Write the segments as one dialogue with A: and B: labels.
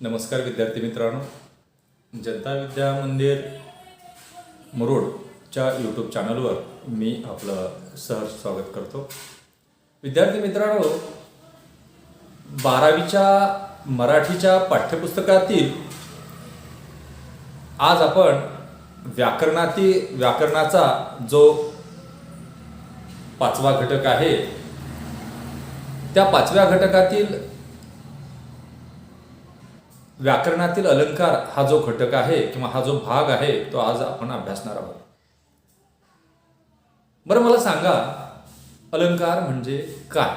A: नमस्कार विद्यार्थी मित्रांनो. जनता विद्या मंदिर मुरुडच्या यूट्यूब चॅनलवर मी आपलं सहर्ष स्वागत करतो. विद्यार्थी मित्रांनो बारावीच्या मराठीच्या पाठ्यपुस्तकातील आज आपण व्याकरणातील व्याकरणाचा जो पाचवा घटक आहे त्या पाचव्या घटकातील व्याकरणातील अलंकार हा जो घटक आहे किंवा हा जो भाग आहे तो आज आपण अभ्यासणार आहोत. बरं मला सांगा अलंकार म्हणजे काय?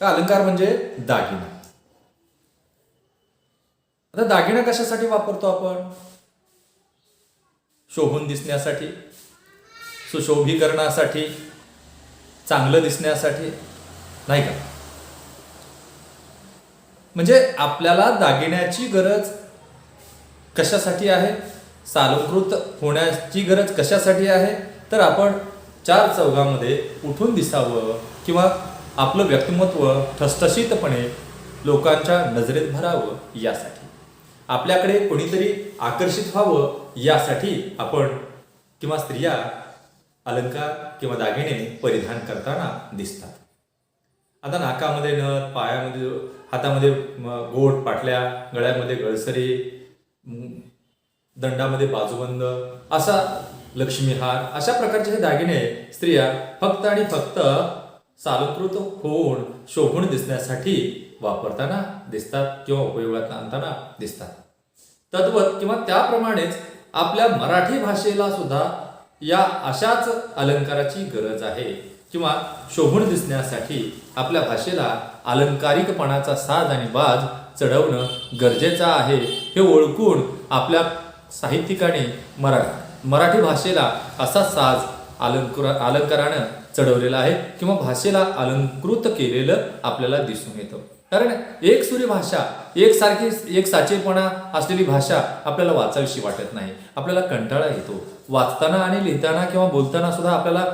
A: का अलंकार म्हणजे दागिना. आता दागिना कशासाठी वापरतो आपण? शोभून दिसण्यासाठी सुशोभीकरणासाठी चांगलं दिसण्यासाठी नाही का? म्हणजे आपल्याला दागिन्याची गरज कशासाठी आहे? सालंकृत होण्याची गरज कशासाठी आहे? तर आपण चार चौघामध्ये उठून दिसावं किंवा आपलं व्यक्तिमत्व ठसठशीतपणे लोकांच्या नजरेत भरावं यासाठी. आपल्याकडे कोणीतरी आकर्षित व्हावं यासाठी आपण किंवा स्त्रिया अलंकार किंवा दागिने परिधान करताना दिसतात. आता नाकामध्ये नथ पायामध्ये हातामध्ये गोट पाटल्या गळ्यामध्ये गळसरी दंडामध्ये बाजूबंद असा लक्ष्मीहार अशा प्रकारचे हे दागिने स्त्रिया फक्त आणि फक्त सालकृत होऊन शोभून दिसण्यासाठी वापरताना दिसतात किंवा उपयोगात आणताना दिसतात. तद्वत किंवा त्याप्रमाणेच आपल्या मराठी भाषेला सुद्धा या अशाच अलंकाराची गरज आहे. किंवा शोभून दिसण्यासाठी आपल्या भाषेला अलंकारिकपणाचा साज आणि बाज चढवणं गरजेचं आहे हे ओळखून आपल्या साहित्यिकाने मरा मराठी भाषेला असा साज अलंकृ अलंकारानं चढवलेला आहे किंवा भाषेला अलंकृत केलेलं आपल्याला दिसून येतं. कारण एक सुरी भाषा एकसारखी एक साचेपणा असलेली भाषा आपल्याला वाचावीशी वाटत नाही. आपल्याला कंटाळा येतो. वाचताना आणि लिहिताना किंवा बोलताना सुद्धा आपल्याला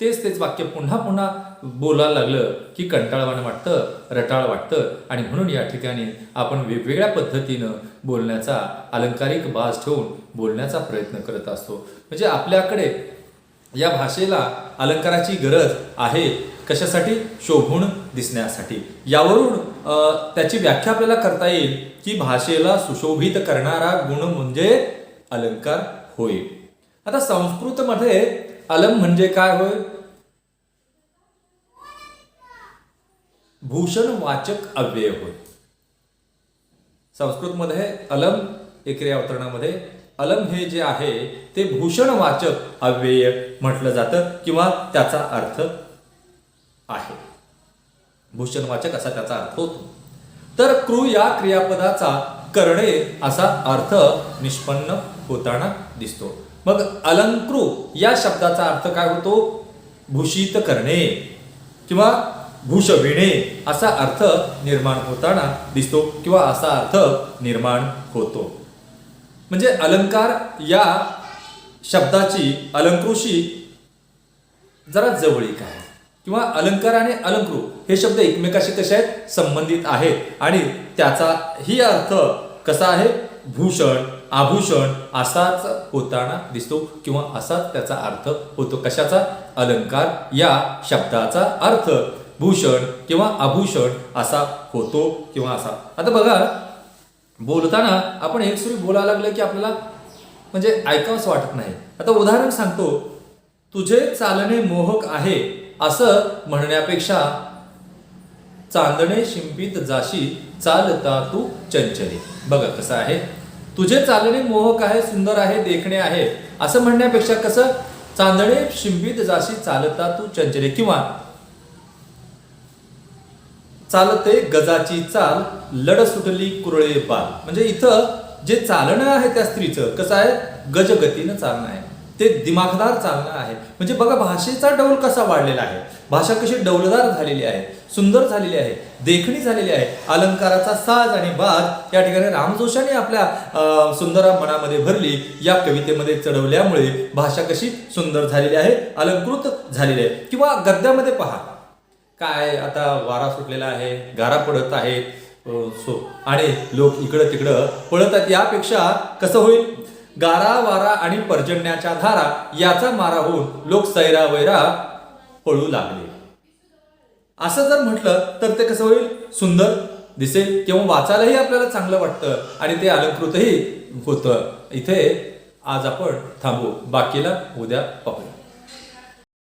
A: तेच तेच वाक्य पुन्हा पुन्हा बोलायला लागलं की कंटाळवाणं वाटतं रटाळ वाटतं. आणि म्हणून या ठिकाणी आपण वेगवेगळ्या पद्धतीनं बोलण्याचा अलंकारिक बाज ठेवून बोलण्याचा प्रयत्न करत असतो. म्हणजे आपल्याकडे या भाषेला अलंकाराची गरज आहे कशासाठी? शोभून दिसण्यासाठी. यावरून त्याची व्याख्या आपल्याला करता येईल की भाषेला सुशोभित करणारा गुण म्हणजे अलंकार होय. आता संस्कृतमध्ये अलम म्हणजे काय होय? भूषण वाचक अव्यय होय. संस्कृतमध्ये अलम एकरी अवतरणामध्ये अलम हे जे आहे ते भूषण वाचक अव्यय म्हटलं जातं किंवा त्याचा अर्थ आहे. भूषणवाचक असा त्याचा अर्थ होतो. तर क्रू या क्रियापदाचा करणे असा अर्थ निष्पन्न होताना दिसतो. मग अलंकृ या शब्दाचा अर्थ काय होतो? भूषित करणे किंवा भूषविणे असा अर्थ निर्माण होताना दिसतो किंवा असा अर्थ निर्माण होतो. म्हणजे अलंकार या शब्दाची अलंकृशी जरा जवळीक आहे. किंवा अलंकार आणि अलंकृ हे शब्द एकमेकाशी कसे आहेत? संबंधित आहेत. आणि त्याचा ही अर्थ कसा आहे? भूषण आभूषण असाच होताना दिसतो किंवा असाच त्याचा अर्थ होतो. कशाचा? अलंकार. या शब्दाचा अर्थ भूषण किंवा आभूषण असा होतो किंवा असा. आता बघा बोलताना आपण एक सुरी बोलायला लागलं की आपल्याला म्हणजे ऐकावंच वाटत नाही. आता उदाहरण सांगतो. तुझे चालणे मोहक आहे असं म्हणण्यापेक्षा चांदणे शिंपीत जाशी चालता तू चंचले. बघा कसं आहे. तुझे चालणे मोहक आहे सुंदर आहे देखणे आहे. असं म्हणण्यापेक्षा कसं? चांदणे शिंपित जाशी चालता तू चंचले. किंवा चालते गजाची चाल लढ सुटली कुरळे बाल. म्हणजे इथं जे चालणं आहे त्या स्त्रीचं कसं आहे? गजगतीनं चालणं आहे. ते दिमागदार चालणं आहे. म्हणजे बघा भाषेचा डौल कसा वाढलेला आहे. भाषा कशी डौलदार झालेली आहे सुंदर झालेली आहे देखणी झालेली आहे अलंकाराचा साज आणि बाज या ठिकाणी रामजोशाने आपल्या अं, सुंदर मनामध्ये भरली या कवितेमध्ये चढवल्यामुळे भाषा कशी सुंदर झालेली आहे अलंकृत झालेली आहे. किंवा गद्यामध्ये पहा. काय आता वारा सुटलेला आहे गारा पडत आहे सो आणि लोक इकडं तिकडं पळतात यापेक्षा कसं होईल? गारा वारा आणि पर्जन्याच्या धारा याचा मारा होऊन लोक सैरा वैरा पळू लागले. असं जर म्हटलं तर ते कसं होईल? सुंदर दिसेल किंवा वाचायलाही आपल्याला चांगलं वाटतं आणि ते अलंकृतही होतं. इथे आज आपण थांबू. बाकीला उद्या पाहूया.